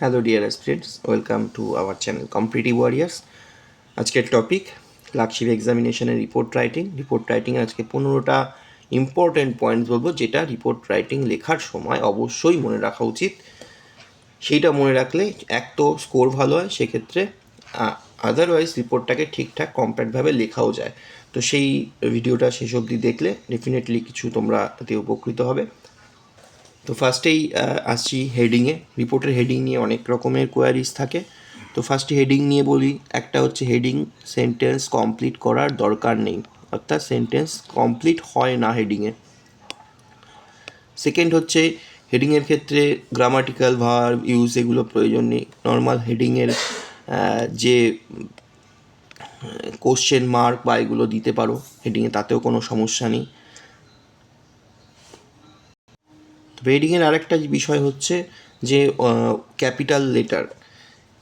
Hello dear students welcome to our channel competitive warriors আজকের topic clerkship এক্সামিনেশনের report writing report রাইটিংয়ের আজকে পনেরোটা ইম্পর্ট্যান্ট পয়েন্টস বলব, যেটা রিপোর্ট রাইটিং লেখার সময় অবশ্যই মনে রাখা উচিত। সেইটা মনে রাখলে এক তো স্কোর ভালো হয়, সেক্ষেত্রে আদারওয়াইজ রিপোর্টটাকে ঠিকঠাক কম্প্যাক্টভাবে লেখাও যায়। তো সেই ভিডিওটা শেষ অবধি দেখলে ডেফিনেটলি কিছু তোমরা তাতে উপকৃত হবে। তো ফার্স্টেই আসছি হেডিংয়ে রিপোর্টের হেডিং নিয়ে অনেক রকমের কোয়ারিজ থাকে। তো ফার্স্টে হেডিং নিয়ে বলি, একটা হচ্ছে হেডিং সেন্টেন্স কমপ্লিট করার দরকার নেই। অর্থাৎ সেন্টেন্স কমপ্লিট হয় না হেডিংয়ে সেকেন্ড হচ্ছে হেডিংয়ের ক্ষেত্রে গ্রামাটিক্যাল ভার ইউজ এগুলো প্রয়োজন নেই। নর্মাল হেডিংয়ের যে কোশ্চেন মার্ক বা এগুলো দিতে পারো হেডিংয়ে তাতেও কোনো সমস্যা নেই। তবে হেডিংয়ের আরেকটা বিষয় হচ্ছে যে ক্যাপিটাল লেটার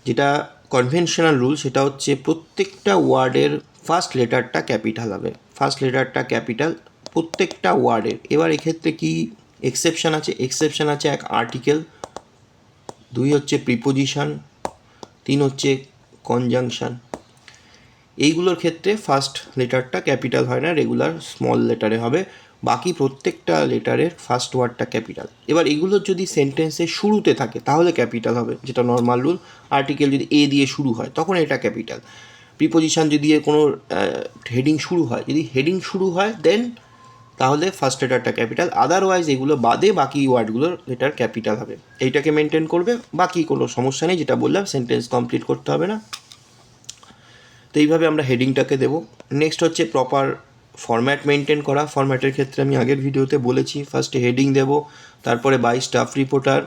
যেটা কনভেনশনাল রুল সেটা হচ্ছে প্রত্যেকটা ওয়ার্ডের ফার্স্ট লেটারটা ক্যাপিটাল হবে। ফার্স্ট লেটারটা ক্যাপিটাল প্রত্যেকটা ওয়ার্ডের। এবার এক্ষেত্রে কি এক্সেপশান আছে? এক্সেপশন আছে এক আর্টিকেল দুই হচ্ছে প্রিপোজিশন তিন হচ্ছে কনজাংশন এইগুলোর ক্ষেত্রে ফার্স্ট লেটারটা ক্যাপিটাল হয় না রেগুলার স্মল লেটারে হবে। বাকি প্রত্যেকটা লেটারের ফার্স্ট ওয়ার্ডটা ক্যাপিটাল এবার এগুলো যদি সেন্টেন্সের শুরুতে থাকে, তাহলে ক্যাপিটাল হবে, যেটা নর্মাল রুল আর্টিকেল যদি এ দিয়ে শুরু হয়, তখন এটা ক্যাপিটাল প্রিপোজিশন যদি এর কোনো হেডিং শুরু হয়, যদি হেডিং শুরু হয় দেন তাহলে ফার্স্ট লেটারটা ক্যাপিটাল আদারওয়াইজ এগুলো বাদে বাকি ওয়ার্ডগুলোর লেটার ক্যাপিটাল হবে। এইটাকে মেনটেন করবে, বাকি কোনো সমস্যা নেই, যেটা বললাম সেন্টেন্স কমপ্লিট করতে হবে না। তো এইভাবে আমরা হেডিংটাকে দেবো। নেক্সট হচ্ছে প্রপার ফরম্যাট মেনটেন করা। ফরম্যাটের ক্ষেত্রে আমি আগের ভিডিওতে বলেছি ফার্স্টে হেডিং দেব, তারপরে বাই স্টাফ রিপোর্টার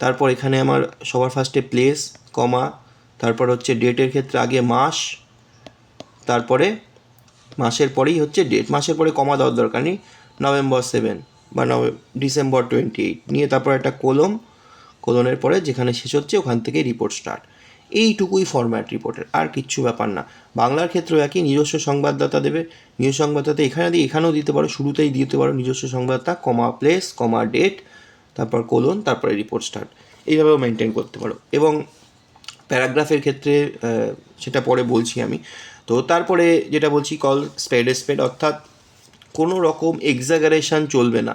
তারপর এখানে আমার সবার ফার্স্টে প্লেস কমা তারপর হচ্ছে ডেটের ক্ষেত্রে আগে মাস, তারপরে মাসের পরেই হচ্ছে ডেট মাসের পরে কমা দেওয়ার দরকার নেই নভেম্বর সেভেন বা নভে ডিসেম্বর টোয়েন্টি এইট নিয়ে তারপর একটা কলম কলনের পরে যেখানে শেষ হচ্ছে ওখান থেকে রিপোর্ট স্টার্ট এইটুকুই ফরম্যাট রিপোর্টের আর কিচ্ছু ব্যাপার না। বাংলার ক্ষেত্রেও একই, নিজস্ব সংবাদদাতা দেবে। নিজস্ব সংবাদদাতা এখানে দিয়ে এখানেও দিতে পারো, শুরুতেই দিতে পারো নিজস্ব সংবাদদাতা কমা প্লেস কমা ডেট তারপর কোলন তারপরে রিপোর্ট স্টার্ট এইভাবেও মেনটেন করতে পারো। এবং প্যারাগ্রাফের ক্ষেত্রে সেটা পরে বলছি আমি। তো তারপরে যেটা বলছি কল স্পেড স্পেড অর্থাৎ কোনো রকম এক্সাগারেশন চলবে না।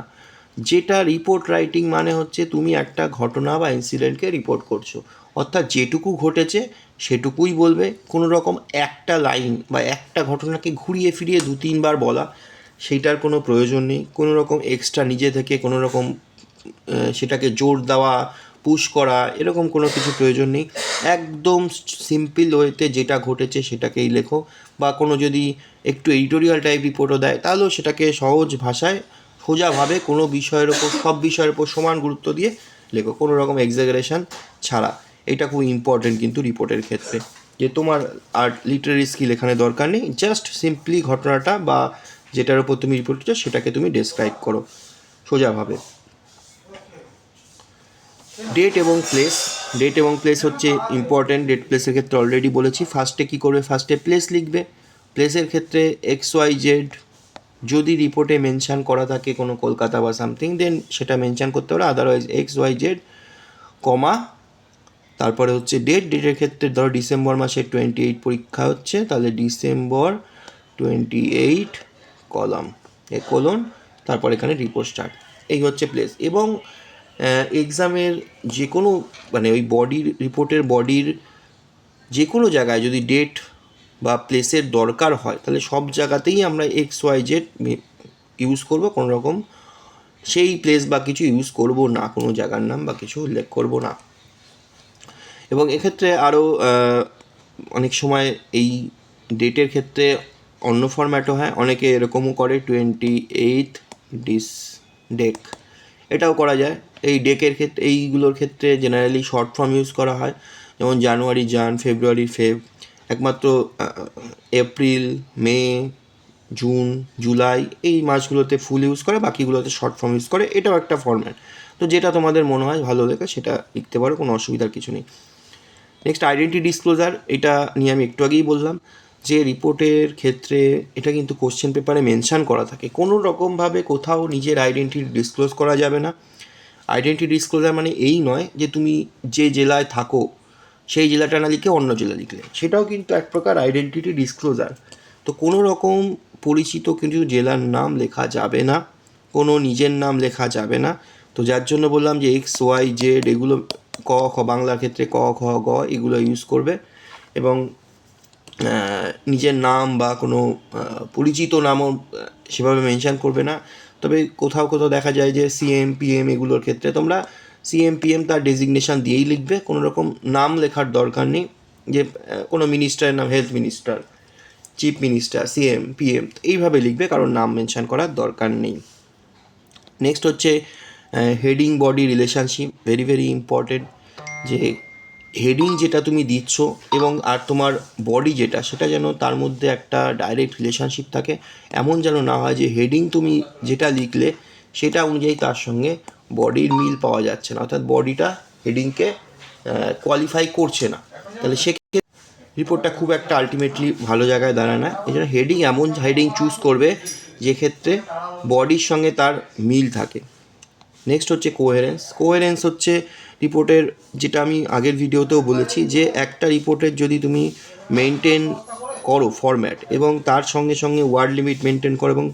যেটা রিপোর্ট রাইটিং মানে হচ্ছে, তুমি একটা ঘটনা বা ইনসিডেন্টকে রিপোর্ট করছ। অর্থাৎ যেটুকু ঘটেছে সেটুকুই বলবে। কোনো রকম একটা লাইন বা একটা ঘটনাকে ঘুরিয়ে ফিরিয়ে দু, তিনবার বলা, সেইটার কোনো প্রয়োজন নেই। কোনো রকম এক্সট্রা নিজে থেকে কোনো রকম সেটাকে জোর দেওয়া পুশ করা, এরকম কোনো কিছু প্রয়োজন নেই। একদম সিম্পল ওয়েতে যেটা ঘটেছে সেটাকেই লেখো বা কোনো যদি একটু এডিটোরিয়াল টাইপ রিপোর্টও দেয়, তাহলেও সেটাকে সহজ ভাষায়, সোজাভাবে কোনো বিষয়ের ওপর, সব বিষয়ের ওপর সমান গুরুত্ব দিয়ে লেখো। কোনো রকম এক্সাগারেশন ছাড়া। এটা খুব ইম্পর্টেন্ট কিন্তু রিপোর্টের ক্ষেত্রে। যে তোমার আর লিটারারি স্কিল এখানে দরকার নেই জাস্ট সিম্পলি ঘটনাটা বা যেটার উপর তুমি রিপোর্ট করছ, সেটাকে তুমি ডেসক্রাইব করো। সোজাভাবে ডেট এবং প্লেস ডেট এবং প্লেস হচ্ছে ইম্পর্টেন্ট ডেট প্লেসের ক্ষেত্রে অলরেডি বলেছি। ফার্স্টে কী করবে? ফার্স্টে প্লেস লিখবে। প্লেসের ক্ষেত্রে এক্স ওয়াই জেড যদি রিপোর্টে মেনশান করা থাকে কোনো কলকাতা বা সামথিং দেন সেটা মেনশান করতে পারো। Otherwise X Y Z comma তারপরে হচ্ছে ডেট ডেটের ক্ষেত্রে ধরো ডিসেম্বর মাসে টোয়েন্টি এইট পরীক্ষা হচ্ছে, তাহলে ডিসেম্বর টোয়েন্টি এইট কলম এ কলন তারপর এখানে রিপোর্ট স্টার্ট এই হচ্ছে প্লেস এবং এক্সামের যে কোনো মানে ওই বডির রিপোর্টের বডির যে কোনো জায়গায় যদি ডেট বা প্লেসের দরকার হয়, তাহলে সব জায়গাতেই আমরা এক্স ওয়াই জেড ইউজ করব কোনো রকম সেই প্লেস বা কিছু ইউজ করব না, কোনো জায়গার নাম বা কিছু উল্লেখ করব না। এবং এক্ষেত্রে আরও অনেক সময় এই ডেটের ক্ষেত্রে অন্য ফরম্যাটও হয়। অনেকে এরকমও করে টোয়েন্টি এইট ডিস ডেক এটাও করা যায়। এই ডেকের ক্ষেত্রে, এইগুলোর ক্ষেত্রে জেনারেলি শর্ট ফর্ম ইউজ করা হয়। যেমন জানুয়ারি জান ফেব্রুয়ারি ফেব একমাত্র এপ্রিল মে জুন জুলাই এই মাসগুলোতে ফুল ইউজ করে, বাকিগুলোতে শর্ট ফর্ম ইউজ করে। এটাও একটা ফর্ম্যাট তো যেটা তোমাদের মনে হয় ভালো লেগে সেটা লিখতে পারো, কোনো অসুবিধার কিছু নেই। নেক্সট আইডেন্টি ডিসক্লোজার এটা নিয়ে আমি একটু আগেই বললাম যে রিপোর্টের ক্ষেত্রে এটা কিন্তু কোশ্চেন পেপারে মেনশান করা থাকে। কোনো রকমভাবে কোথাও নিজের আইডেন্টিটি ডিসক্লোজ করা যাবে না। আইডেন্টি ডিসক্লোজার মানে এই নয় যে তুমি যে জেলায় থাকো, সেই জেলাটা না লিখে অন্য জেলা লিখলে। সেটাও কিন্তু এক প্রকার আইডেন্টিটি ডিসক্লোজার তো কোনো রকম পরিচিত কিন্তু জেলার নাম লেখা যাবে না, কোনো নিজের নাম লেখা যাবে না। তো যার জন্য বললাম যে এক্স ওয়াই জেড এগুলো ক, খ, বাংলার ক্ষেত্রে ক, খ, গ এগুলো ইউজ করবে এবং নিজের নাম বা কোনো পরিচিত নামও সেভাবে মেনশান করবে না। তবে কোথাও কোথাও দেখা যায় যে সিএম পিএম এগুলোর ক্ষেত্রে তোমরা সিএম পিএম তার ডেজিগনেশান দিয়েই লিখবে। কোনো রকম নাম লেখার দরকার নেই যে কোনো মিনিস্টারের নাম health minister chief minister CM PM এইভাবে লিখবে কারণ নাম মেনশান করার দরকার নেই। নেক্সট হচ্ছে heading body relationship very very important যে হেডিং যেটা তুমি দিচ্ছ এবং আর তোমার বডি যেটা, সেটা যেন তার মধ্যে একটা ডাইরেক্ট রিলেশনশিপ থাকে। এমন যেন না হয় যে হেডিং তুমি যেটা লিখলে, সেটা অনুযায়ী তার সঙ্গে বডির মিল পাওয়া যাচ্ছে না। অর্থাৎ বডিটা হেডিংকে কোয়ালিফাই করছে না। তাহলে সেক্ষেত্রে রিপোর্টটা খুব একটা আলটিমেটলি ভালো জায়গায় দাঁড়ায় না। এই জন্য হেডিং এমন হেডিং চুজ করবে যে ক্ষেত্রে বডির সঙ্গে তার মিল থাকে। নেক্সট হচ্ছে কোহেরেন্স কোহেরেন্স হচ্ছে রিপোর্টের, যেটা আমি আগের ভিডিওতেও বলেছি যে একটা রিপোর্টের যদি তুমি মেনটেন করো ফরম্যাট এবং তার সঙ্গে সঙ্গে ওয়ার্ড লিমিট মেনটেন করো এবং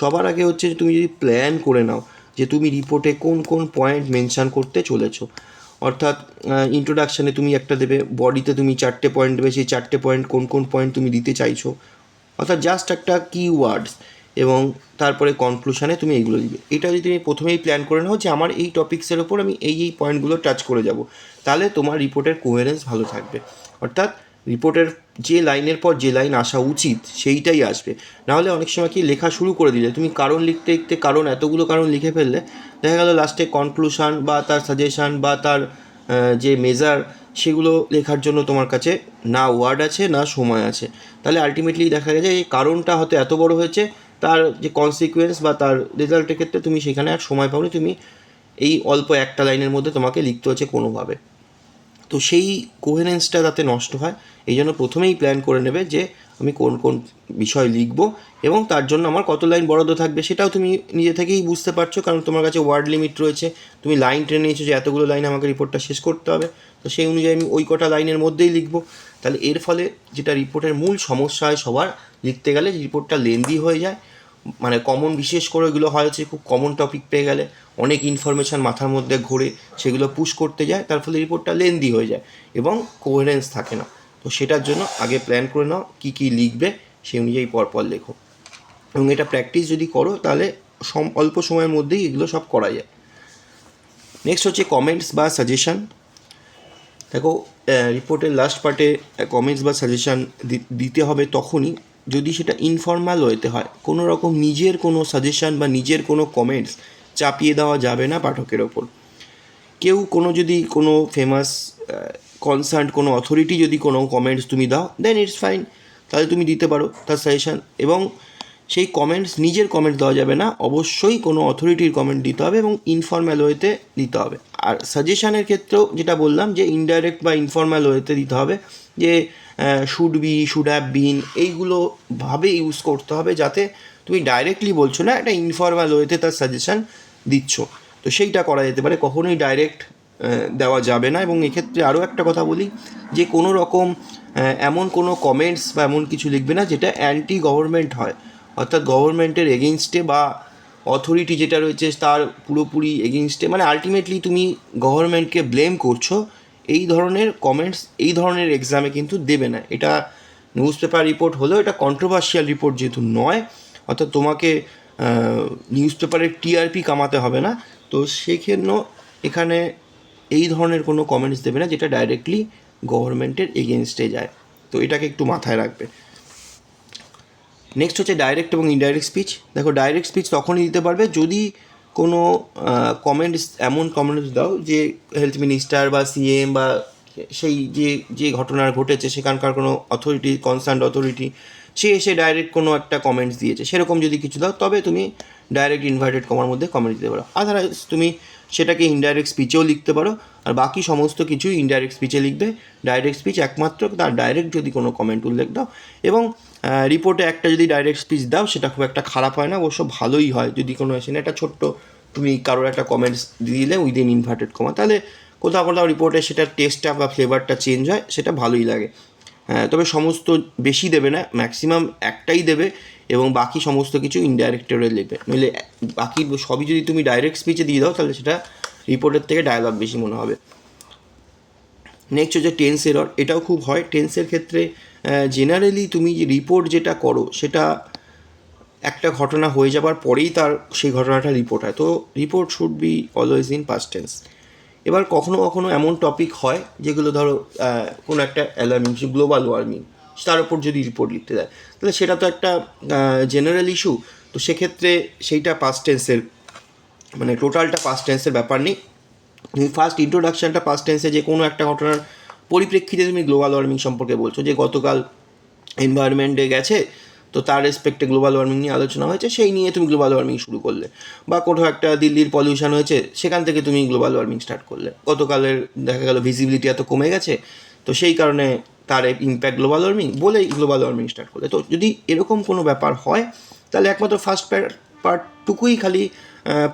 সবার আগে হচ্ছে তুমি যদি প্ল্যান করে নাও যে তুমি রিপোর্টে কোন কোন পয়েন্ট মেনশান করতে চলেছো। অর্থাৎ ইন্ট্রোডাকশানে তুমি একটা দেবে বডিতে তুমি চারটে পয়েন্ট দেবে, সেই চারটে পয়েন্ট কোন কোন পয়েন্ট তুমি দিতে চাইছো। অর্থাৎ জাস্ট একটা কি ওয়ার্ডস এবং তারপরে কনক্লুশনে তুমি এইগুলো দিবে এটা যদি তুমি প্রথমেই প্ল্যান করে নাও যে আমার এই টপিক্সের ওপর আমি এই এই পয়েন্টগুলো টাচ করে যাব, তাহলে তোমার রিপোর্টের কোহেরেন্স ভালো থাকবে। অর্থাৎ রিপোর্টের যে লাইনের পর যে লাইন আসা উচিত, সেইটাই আসবে। নাহলে অনেক সময় কি লেখা শুরু করে দিলে, তুমি কারণ লিখতে লিখতে, কারণ, এতগুলো কারণ লিখে ফেললে, দেখা গেল লাস্টে কনক্লুশান বা তার সাজেশান বা তার যে মেজার সেগুলো লেখার জন্য তোমার কাছে না ওয়ার্ড আছে, না সময় আছে। তাহলে আলটিমেটলি দেখা গেছে এই কারণটা হয়তো এত বড় হয়েছে তার যে কনসিকুয়েন্স বা তার রেজাল্টের ক্ষেত্রে তুমি সেখানে আর সময় পাওনি, তুমি এই অল্প একটা লাইনের মধ্যে তোমাকে লিখতে হচ্ছে কোনোভাবে। তো সেই কোহেরেন্সটা যাতে নষ্ট হয়। এই জন্য প্রথমেই প্ল্যান করে নেবে যে আমি কোন কোন বিষয় লিখব এবং তার জন্য আমার কত লাইন বরাদ্দ থাকবে সেটাও তুমি নিজে থেকেই বুঝতে পারছ, কারণ তোমার কাছে ওয়ার্ড লিমিট রয়েছে। তুমি লাইন ট্রেনে নিয়েছো যে এতগুলো লাইন আমাকে রিপোর্টটা শেষ করতে হবে। তো সেই অনুযায়ী আমি ওই কটা লাইনের মধ্যেই লিখব। তাহলে এর ফলে যেটা রিপোর্টের মূল সমস্যা হয় সবার লিখতে গেলে রিপোর্টটা লেন্দি হয়ে যায় মানে কমন বিশেষ করে এগুলো হয় হচ্ছে খুব কমন টপিক পেয়ে গেলে অনেক ইনফরমেশান মাথার মধ্যে ঘোরে, সেগুলো পুশ করতে যায়, তার ফলে রিপোর্টটা লেন্দি হয়ে যায় এবং কোহেরেন্স থাকে না। তো সেটার জন্য আগে প্ল্যান করে নাও কী কী লিখবে সেই অনুযায়ী পরপর লেখো। এবং এটা প্র্যাকটিস যদি করো তাহলে সম, অল্প সময়ের মধ্যেই এগুলো সব করা যায়। নেক্সট হচ্ছে কমেন্টস বা সাজেশন দেখো রিপোর্টের লাস্ট পার্টে কমেন্টস বা সাজেশান দিতে হবে তখনই। যদি সেটা ইনফর্মাল ওয়েতে হয়, কোনো রকম নিজের কোনো সাজেশান বা নিজের কোনো কমেন্টস চাপিয়ে দেওয়া যাবে না পাঠকের ওপর। কেউ কোনো যদি কোনো ফেমাস কনসার্ন কোনো অথরিটি যদি কোনো কমেন্টস তুমি দাও দেন ইটস ফাইন তাহলে তুমি দিতে পারো তার সাজেশান এবং সেই কমেন্টস নিজের কমেন্ট দেওয়া যাবে না, অবশ্যই কোনো অথরিটির কমেন্ট দিতে হবে এবং ইনফর্ম্যাল ওয়েতে দিতে হবে। আর সাজেশানের ক্ষেত্রেও যেটা বললাম যে ইনডাইরেক্ট বা ইনফর্ম্যাল ওয়েতে দিতে হবে যে should be should have been এইগুলো ভাবে ইউজ করতে হবে যাতে তুমি ডাইরেক্টলি বলছো না, একটা ইনফর্ম্যাল ওয়েতে তার সাজেশান দিচ্ছ। তো সেইটা করা যেতে পারে, কখনোই ডাইরেক্ট দেওয়া যাবে না এবং এক্ষেত্রে আরও একটা কথা বলি যে কোনো রকম এমন কোনো কমেন্টস বা এমন কিছু লিখবে না যেটা অ্যান্টি গভর্নমেন্ট হয়। অর্থাৎ গভর্নমেন্টের এগেনস্টে বা অথরিটি যেটা রয়েছে তার পুরোপুরি এগেনস্টে মানে আলটিমেটলি তুমি গভর্নমেন্টকে ব্লেম করছ, এই ধরনের কমেন্টস এই ধরনের এক্সামে কিন্তু দেবে না। এটা নিউজ পেপার রিপোর্ট হলেও এটা কন্ট্রোভার্সিয়াল রিপোর্ট যেহেতু নয়, অর্থাৎ তোমাকে নিউজ পেপারের টিআরপি কামাতে হবে না। তো সেজন্য এখানে এই ধরনের কোনো কমেন্টস দেবে না, যেটা ডাইরেক্টলি গভর্নমেন্টের এগেনস্টে যায়। তো এটাকে একটু মাথায় রাখবে। নেক্সট হচ্ছে ডাইরেক্ট এবং ইনডাইরেক্ট স্পিচ দেখো ডাইরেক্ট স্পিচ তখনই দিতে পারবে যদি কোনো কমেন্টস এমন কমেন্টস দাও যে হেলথ মিনিস্টার বা সিএম বা সেই যে যে ঘটনার ঘটেছে, সেখানকার কোনো অথরিটি কনসার্ন অথরিটি সে এসে ডাইরেক্ট কোনো একটা কমেন্টস দিয়েছে। সেরকম যদি কিছু দাও, তবে তুমি ডাইরেক্ট ইনভার্টেড কমার মধ্যে কমেন্ট দিতে পারো। আদারওয়াইজ তুমি সেটাকে ইনডাইরেক্ট স্পিচেও লিখতে পারো। আর বাকি সমস্ত কিছুই ইনডাইরেক্ট স্পিচে লিখবে। ডাইরেক্ট স্পিচ একমাত্র, তার ডাইরেক্ট যদি কোনো কমেন্ট উল্লেখ দাও। এবং রিপোর্টে একটা যদি ডাইরেক্ট স্পিচ দাও, সেটা খুব একটা খারাপ হয় না, অবশ্য ভালোই হয়। যদি কোনো এসে না, একটা ছোট্ট তুমি কারোর একটা কমেন্টস দিয়ে দিলে উইদিন ইনভার্টেড কমা তাহলে কোথাও কোথাও রিপোর্টে সেটার টেস্টটা বা ফ্লেভারটা চেঞ্জ হয়, সেটা ভালোই লাগে। হ্যাঁ তবে সমস্ত বেশি দেবে না ম্যাক্সিমাম একটাই দেবে, এবং বাকি সমস্ত কিছু ইনডাইরেক্টরে দেবে নইলে বাকি সবই যদি তুমি ডাইরেক্ট স্পিচে দিয়ে দাও, তাহলে সেটা রিপোর্টের থেকে ডায়লগ বেশি মনে হবে। নেক্সট হচ্ছে টেন্স এরর এটাও খুব হয়। টেন্সের ক্ষেত্রে জেনারেলি তুমি যে রিপোর্ট যেটা করো, সেটা একটা ঘটনা হয়ে যাবার পরেই তার সেই ঘটনাটা রিপোর্ট হয়। তো report should be always in past tense এবার কখনো কখনো এমন টপিক হয়, যেগুলো ধরো কোনো একটা অ্যালার্মিং গ্লোবাল ওয়ার্মিং তার উপর যদি রিপোর্ট লিখতে দেয়। তাহলে সেটা তো একটা জেনারেল ইস্যু তো সেক্ষেত্রে সেইটা পাস্ট টেন্সের মানে টোটালটা পাস্ট টেন্সের ব্যাপার নেই। ফার্স্ট ইন্ট্রোডাকশনটা পাস্ট টেন্সে যে কোনো একটা ঘটনার পরিপ্রেক্ষিতে তুমি গ্লোবাল ওয়ার্মিং সম্পর্কে বলছো, যে গতকাল এনভায়রনমেন্টে গেছে, তো তার রেসপেক্টে গ্লোবাল ওয়ার্মিং নিয়ে আলোচনা হয়েছে, সেই নিয়ে তুমি গ্লোবাল ওয়ার্মিং শুরু করলে। বা কোথাও একটা দিল্লির পলিউশন হয়েছে, সেখান থেকে তুমি গ্লোবাল ওয়ার্মিং স্টার্ট করলে। গতকালের দেখা গেল ভিজিবিলিটি এত কমে গেছে, তো সেই কারণে তার ইম্প্যাক্ট গ্লোবাল ওয়ার্মিং বলেই গ্লোবাল ওয়ার্মিং স্টার্ট করলে। তো যদি এরকম কোনো ব্যাপার হয়, তাহলে একমাত্র ফার্স্ট পার্টটুকুই খালি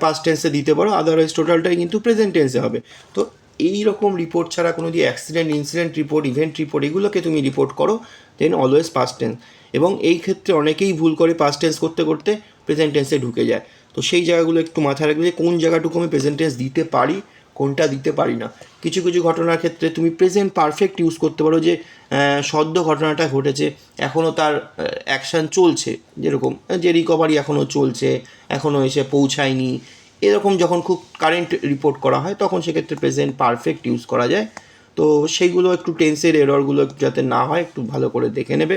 পাস্ট টেন্সে দিতে পারো আদারওয়াইজ টোটালটাই কিন্তু প্রেজেন্ট টেন্সে হবে। তো এই রকম রিপোর্ট ছাড়া কোনো যদি accident incident report event report এগুলোকে তুমি রিপোর্ট করো দেন অলওয়েজ পাস্ট টেন্স এবং এই ক্ষেত্রে অনেকেই ভুল করে পাস্ট টেন্স করতে করতে প্রেজেন্ট টেন্সে ঢুকে যায়। তো সেই জায়গাগুলো একটু মাথায় রাখবে যে কোন জায়গাটুকু আমি প্রেজেন্ট টেন্স দিতে পারি, কোনটা দিতে পারি না। কিছু কিছু ঘটনার ক্ষেত্রে তুমি প্রেজেন্ট পারফেক্ট ইউজ করতে পারো যে সদ্য ঘটনাটা ঘটেছে এখনও তার অ্যাকশান চলছে, যেরকম যে রিকভারি এখনও চলছে এখনও এসে পৌঁছায়নি এরকম যখন খুব কারেন্ট রিপোর্ট করা হয়, তখন সেক্ষেত্রে প্রেজেন্ট পারফেক্ট ইউজ করা যায়। তো সেইগুলো একটু টেন্সের এররগুলো যাতে না হয়, একটু ভালো করে দেখে নেবে।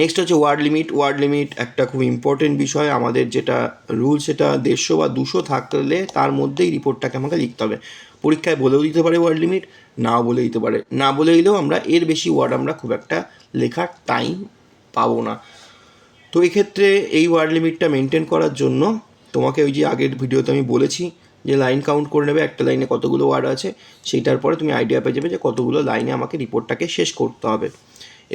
নেক্সট হচ্ছে ওয়ার্ড লিমিট ওয়ার্ড লিমিট একটা খুব ইম্পর্টেন্ট বিষয়। আমাদের যেটা রুল সেটা দেড়শো বা দুশো থাকলে তার মধ্যেই রিপোর্টটাকে আমাকে লিখতে হবে। পরীক্ষায় বলেও দিতে পারে ওয়ার্ড লিমিট নাও বলে দিতে পারে। না বলে দিলেও আমরা এর বেশি ওয়ার্ড আমরা খুব একটা লেখার টাইম পাবো না। তো এক্ষেত্রে এই ওয়ার্ড লিমিটটা মেনটেন করার জন্য তোমাকে ওই যে আগের ভিডিওতে আমি বলেছি যে লাইন কাউন্ট করে নেবে, একটা লাইনে কতগুলো ওয়ার্ড আছে, সেইটার পরে তুমি আইডিয়া পেয়ে যাবে যে কতগুলো লাইনে আমাকে রিপোর্টটাকে শেষ করতে হবে।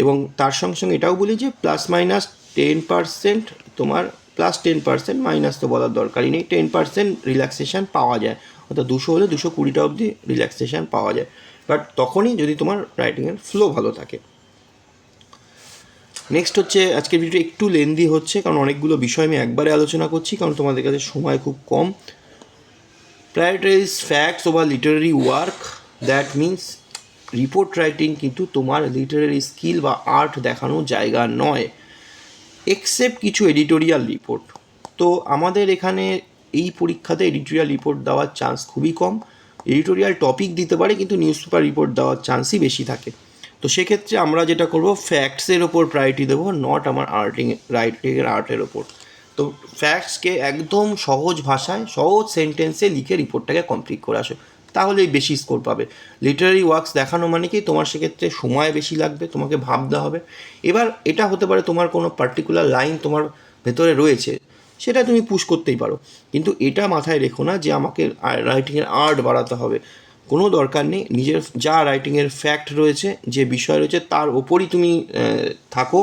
এবং তার সঙ্গে সঙ্গে এটাও বলি যে প্লাস মাইনাস টেন পার্সেন্ট তোমার প্লাস টেন পার্সেন্ট মাইনাস তো বলার দরকারই নেই টেন পার্সেন্ট রিল্যাক্সেশন পাওয়া যায়। অর্থাৎ দুশো হলে দুশো কুড়িটা অবধি রিল্যাক্সেশন পাওয়া যায়। বাট তখনই যদি তোমার রাইটিংয়ের ফ্লো ভালো থাকে। নেক্সট হচ্ছে, আজকের ভিডিও একটু লেন্দি হচ্ছে, কারণ অনেকগুলো বিষয় আমি একবারে আলোচনা করছি, কারণ তোমাদের কাছে সময় খুব কম। Prioritise facts over literary work that means report writing কিন্তু তোমার লিটারারি স্কিল বা আর্ট দেখানোর জায়গা নয় এক্সেপ্ট কিছু এডিটোরিয়াল রিপোর্ট তো আমাদের এখানে এই পরীক্ষাতে এডিটোরিয়াল রিপোর্ট দেওয়ার চান্স খুবই কম এডিটোরিয়াল টপিক দিতে পারে, কিন্তু নিউজ পেপার রিপোর্ট দেওয়ার চান্সই বেশি থাকে। তো সেক্ষেত্রে আমরা যেটা করব ফ্যাক্টসের ওপর প্রায়োরিটি দেবো নট আমার আর্টিং রাইটিংয়ের আর্টের ওপর তো ফ্যাক্টসকে একদম সহজ ভাষায়, সহজ সেন্টেন্সে লিখে রিপোর্টটাকে কমপ্লিট করে আসো। তাহলেই বেশি স্কোর পাবে। লিটারারি ওয়ার্কস দেখানো মানে কি? তোমার সেক্ষেত্রে সময় বেশি লাগবে, তোমাকে ভাবতে হবে। এবার এটা হতে পারে তোমার কোনো পার্টিকুলার লাইন তোমার ভেতরে রয়েছে, সেটা তুমি পুশ করতেই পারো। কিন্তু এটা মাথায় রেখো না যে আমাকে রাইটিংয়ের আর্ট বাড়াতে হবে। কোনো দরকার নেই। নিজের যা রাইটিংয়ের ফ্যাক্ট রয়েছে, যে বিষয় রয়েছে, তার ওপরই তুমি থাকো।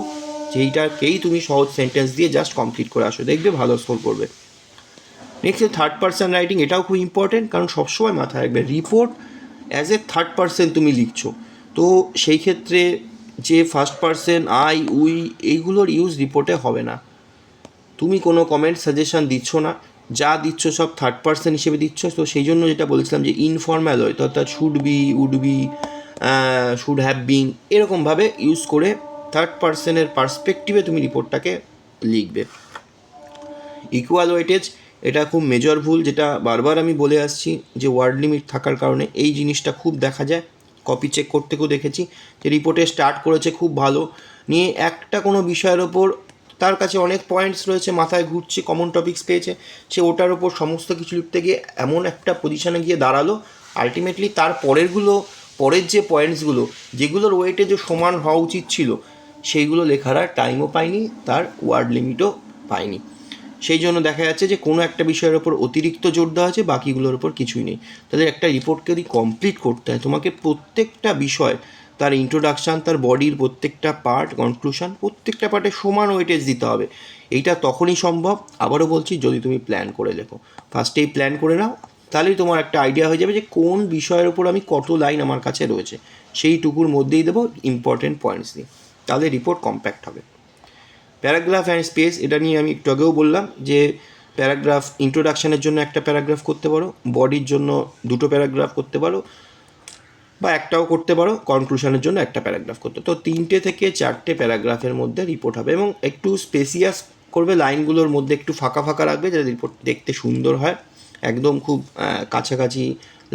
যেইটাকেই তুমি সহজ সেন্টেন্স দিয়ে জাস্ট কমপ্লিট করে আসো। দেখবে ভালো স্কোর করবে। নেক্সট থার্ড পার্সন রাইটিং এটাও খুব ইম্পর্টেন্ট কারণ সবসময় মাথায় রাখবে report as a third person তুমি লিখছো। তো সেই ক্ষেত্রে যে ফার্স্ট পার্সন আই উই এইগুলোর ইউজ রিপোর্টে হবে না। তুমি কোনো কমেন্ট সাজেশন দিচ্ছ না। যা দিচ্ছ সব থার্ড পার্সন হিসেবে দিচ্ছ। তো সেই জন্য যেটা বলেছিলাম যে ইনফর্ম্যাল হয়, অর্থাৎ should be would be should have been এরকমভাবে ইউজ করে থার্ড পার্সনের পার্সপেক্টিভে তুমি রিপোর্টটাকে লিখবে। ইকুয়াল ওয়েটেজ এটা খুব মেজর ভুল, যেটা বারবার আমি বলে আসছি যে ওয়ার্ড লিমিট থাকার কারণে এই জিনিসটা খুব দেখা যায়। কপি চেক করতেও দেখেছি, যে রিপোর্টে স্টার্ট করেছে, খুব ভালো। নিয়ে একটা কোনো বিষয়ের ওপর তার কাছে অনেক পয়েন্টস রয়েছে, মাথায় ঘুরছে কমন টপিকস পেয়েছে। সে ওটার ওপর সমস্ত কিছু লিখতে গিয়ে এমন একটা পজিশনে গিয়ে দাঁড়াল। আলটিমেটলি তার পরেরগুলো, পরের যে পয়েন্টসগুলো যেগুলোর ওয়েটে যে সমান হওয়া উচিত ছিল, সেইগুলো লেখার আর টাইমও পায়নি, তার ওয়ার্ড লিমিটও পায়নি। সেই জন্য দেখা যাচ্ছে যে কোনো একটা বিষয়ের ওপর অতিরিক্ত জোর দেওয়া আছে, বাকিগুলোর ওপর কিছুই নেই। তাহলে একটা রিপোর্টকে যদি কমপ্লিট করতে হয়, তোমাকে প্রত্যেকটা বিষয় তার ইন্ট্রোডাকশান তার বডির প্রত্যেকটা পার্ট কনক্লুশন প্রত্যেকটা পার্টে সমান ওয়েটেজ দিতে হবে। এইটা তখনই সম্ভব। আবারও বলছি, যদি তুমি প্ল্যান করে লেখো। ফার্স্টেই প্ল্যান করে নাও, তাহলেই তোমার একটা আইডিয়া হয়ে যাবে যে কোন বিষয়ের উপর আমি কত লাইন আমার কাছে রয়েছে। সেইটুকুর মধ্যেই দেবো ইম্পর্টেন্ট পয়েন্টস দিয়ে তাহলে রিপোর্ট কম্প্যাক্ট হবে। প্যারাগ্রাফ অ্যান্ড স্পেস এটা নিয়ে আমি একটু আগেও বললাম যে প্যারাগ্রাফ ইন্ট্রোডাকশানের জন্য একটা প্যারাগ্রাফ করতে পারো বডির জন্য দুটো প্যারাগ্রাফ করতে পারো। বা একটাও করতে পারো কনক্লুশনের জন্য একটা প্যারাগ্রাফ করতে। তো তিনটে থেকে চারটে প্যারাগ্রাফের মধ্যে রিপোর্ট হবে এবং একটু স্পেসিয়াস করবে লাইনগুলোর মধ্যে একটু ফাঁকা ফাঁকা রাখবে যাতে রিপোর্ট দেখতে সুন্দর হয়। একদম খুব কাছাকাছি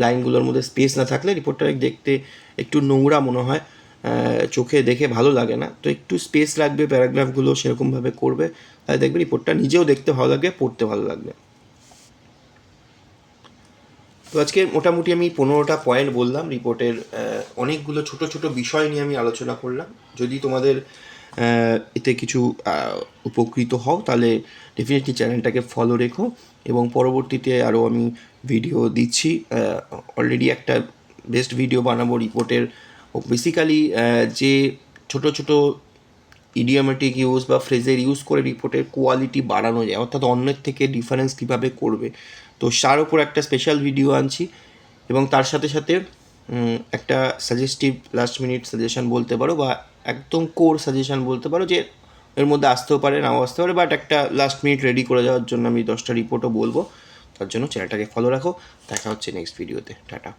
লাইনগুলোর মধ্যে স্পেস না থাকলে রিপোর্টটা দেখতে একটু নোংরা মনে হয় চোখে দেখে ভালো লাগে না। তো একটু স্পেস রাখবে প্যারাগ্রাফগুলো সেরকমভাবে করবে, তাহলে দেখবে রিপোর্টটা নিজেও দেখতে ভালো লাগবে, পড়তে ভালো লাগবে। তো আজকে মোটামুটি আমি পনেরোটা পয়েন্ট বললাম রিপোর্টের অনেকগুলো ছোট ছোট বিষয় নিয়ে আমি আলোচনা করলাম। যদি তোমাদের এতে কিছু উপকৃত হও, তাহলে ডেফিনেটলি চ্যানেলটাকে ফলো রেখো এবং পরবর্তীতে আরও আমি ভিডিও দিচ্ছি। অলরেডি একটা বেস্ট ভিডিও বানাবো রিপোর্টের বেসিক্যালি যে ছোট ছোট ইডিওমেটিক ইউজ বা ফ্রেজের ইউজ করে রিপোর্টের কোয়ালিটি বাড়ানো যায়, অর্থাৎ অন্যের থেকে ডিফারেন্স কীভাবে করবে তো তার উপর একটা স্পেশাল ভিডিও আনছি এবং তার সাথে সাথে একটা সাজেস্টিভ লাস্ট মিনিট সাজেশান বলতে পারো বা একদম কোর সাজেশান বলতে পারো যে এর মধ্যে আসতেও পারে, নাও আসতে পারে বাট একটা লাস্ট মিনিট রেডি করে যাওয়ার জন্য আমি দশটা রিপোর্টও বলব। তার জন্য চ্যানেলটাকে ফলো রাখো। দেখা হচ্ছে নেক্সট ভিডিওতে টাটা।